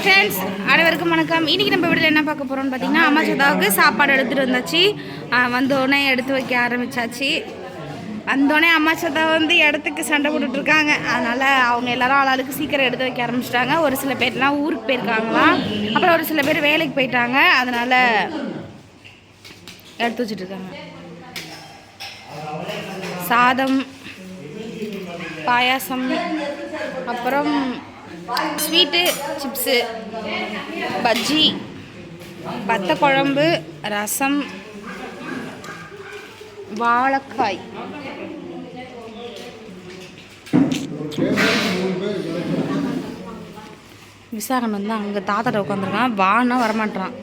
Hi friends அனைவருக்கும் வணக்கம். இன்றைக்கி நம்ம வீட்டில் என்ன பார்க்க போகிறோம்னு பார்த்தீங்கன்னா அம்மா சதாவுக்கு சாப்பாடு எடுத்துகிட்டு வந்தாச்சு. வந்தோடனே எடுத்து வைக்க ஆரம்பிச்சாச்சு. வந்தோடனே அம்மா சதா வந்து இடத்துக்கு சண்டை போட்டுட்ருக்காங்க அதனால் அவங்க எல்லாரும் ஆளாளுக்கு சீக்கிரம் எடுத்து வைக்க ஆரம்பிச்சிட்டாங்க. ஒரு சில பேர்லாம் ஊருக்கு போயிருக்காங்களாம். அப்புறம் ஒரு சில பேர் வேலைக்கு போயிட்டாங்க. அதனால் எடுத்து வச்சிட்ருக்காங்க இருக்காங்க. சாதம் பாயாசம் அப்புறம் ஸ்வீட்டு சிப்ஸு பஜ்ஜி வத்த குழம்பு ரசம் வாழைக்காய். விசாகன் வந்து அங்கே தாத்தாட்ட உட்காந்துருக்கான் வான்னா வரமாட்டான்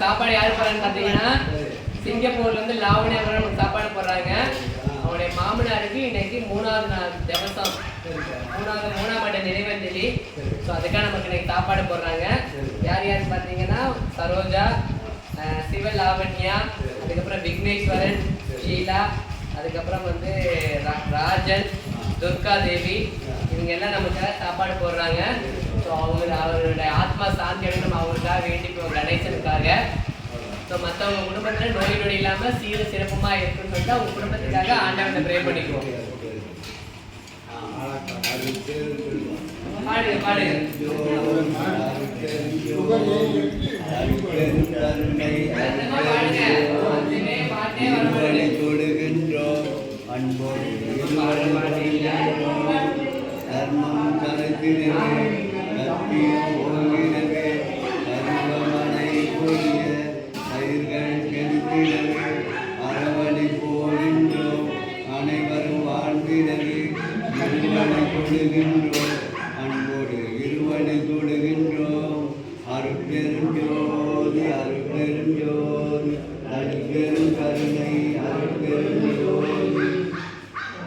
சாப்பாடு யாரு போறான்னு பார்த்தீங்கன்னா சிங்கப்பூர்ல இருந்து லாவணியா சாப்பாடு போடுறாங்க. அவருடைய மாமனாருக்கு இன்னைக்கு மூணாவது நாள் திவசம் மூணாவது மூணாம் ஆண்டு நினைவஞ்சலி ஸோ அதுக்காக நமக்கு இன்னைக்கு சாப்பாடு போடுறாங்க. யார் யார் பார்த்தீங்கன்னா சரோஜா சிவலாவண்யா சிவ லாவண்யா அதுக்கப்புறம் விக்னேஸ்வரன் ஷீலா அதுக்கப்புறம் வந்து ரா- ராஜன் துர்கா தேவி இவங்க எல்லாம் நமக்காக சாப்பாடு போடுறாங்க. ஸோ அவங்க அவருடைய ஆத்மா சாந்தி அடையணும். நம்ம அவங்களுக்காக வேண்டிப்போம் ஸோ மற்றவங்க குடும்பத்தில் நோய் நொடி இல்லாமல் சீர சிறப்புமாக இருக்குன்னு சொல்லிட்டு அவங்க குடும்பத்துக்காக ஆண்டவனை ப்ரே பண்ணிக்குவோம். பாடுங்க பாடுங்க. சத்தமா பாடுங்க இருவழி அன்போடு இருவழி கொடுகின்றோம் அருட்பெருஞ்சோதி அருட்பெருஞ்சோதி அருட்பெரும் கருணை அருட்பெருஞ்சோதி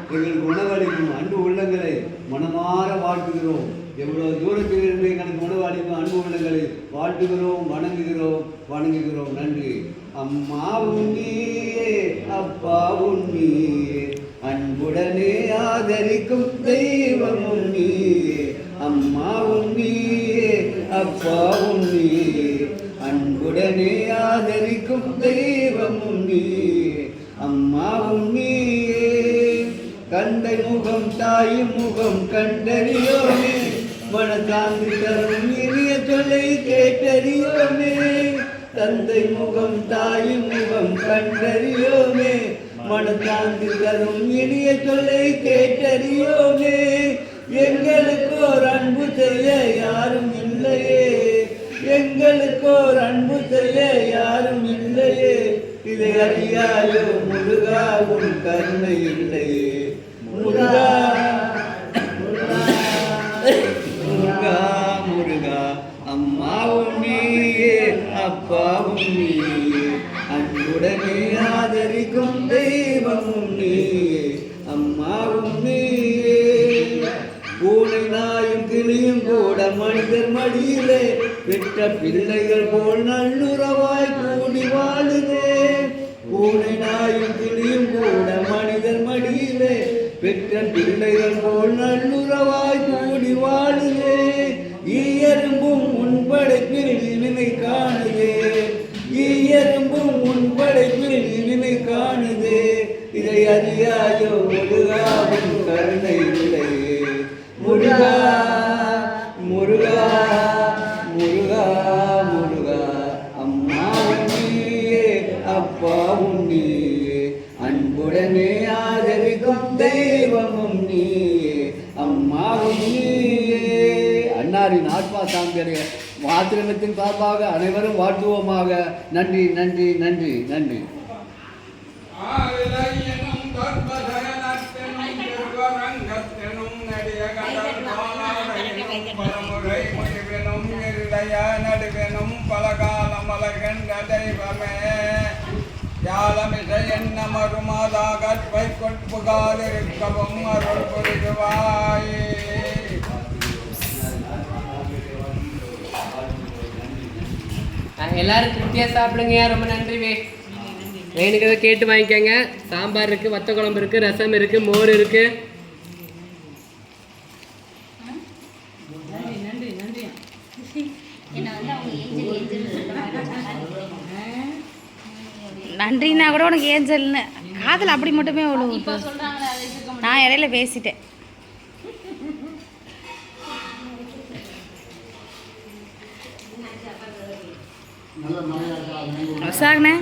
எங்கள் உணவளிக்கும் அன்பு உள்ளங்களை மனமாற வாழ்த்துகிறோம் எவ்வளவு தூரத்தில் இருந்து எங்களுக்கு உணவளிக்கும் அன்பு உள்ளங்களை வாழ்த்துகிறோம் வணங்குகிறோம் வணங்குகிறோம் நன்றி அம்மாவும் நீயே அப்பாவும் நீயே. அன்புடனே ஆதரிக்கும் தெய்வமும் நீ அம்மாவும் நீ அப்பாவும் நீ அன்புடனே ஆதரிக்கும் தெய்வமும் நீ அம்மாவும் நீ கண்டை முகம் தாயும் முகம் கண்டறியோமே. மனதாந்து தரும் இனிய தொலை கேட்டறியோமே. தந்தை முகம் தாயும் முகம் கண்டறியோமே. மனதாந்து தரும் இனிய சொல்லை கேட்டறியோமே. எங்களுக்கு ஒரு அன்பு செய்ய யாரும் இல்லையே. எங்களுக்கு ஒரு அன்பு செய்ய யாரும் இல்லையே. இதை அறியாயோ முருகா உன் கருணை இல்லையே. முருகா முருகா தெய்வமும் நீயே அம்மாவும் பூனை நாயும் கிளியும் கூட மனிதர் மடியிலே. பெற்ற பிள்ளைகள் போல் நல்லுறவாய் கூடி வாழுதே. பூனை நாயும் கிளியும் கூட மனிதர் மடியிலே. பெற்ற பிள்ளைகள் போல் நல்லுறவாய் ஐயாயோ முருகாவும் கருணை இல்லை முருகா முருகா முருகா முருகா அம்மாவும் நீயே அப்பாவும் நீயே அன்புடனே ஆதரிக்கும் தெய்வமும் நீயே. அம்மாவும் நீயே அன்னாரின் ஆத்மா சாந்தரிய வாத்திரமத்தின் சார்பாக அனைவரும் வாழ்த்துவோமாக. நன்றி நன்றி நன்றி நன்றி. பலமுறை முடிவெனும் இருடைய நடுவெனும் பலகாலம் அழகென்ற தெய்வமே யாழமிசை என்ன மறுமாதா கற்பை கொட்புகாதிருக்கவும் அருள் புரிவாயே அஹ் எல்லாரும் திருப்தியாக சாப்பிடுங்க. ரொம்ப நன்றி வேணுங்கிறத கேட்டு வாங்கிக்கோங்க. சாம்பார் இருக்குது வத்த குழம்பு இருக்குது ரசம் இருக்குது மோர் இருக்குது நன்றினா கூட உனக்கு ஏஞ்சல்னு காதில் அப்படி மட்டுமே விழுவும் நான் இடையில பேசிட்டேன். சாகண்ணே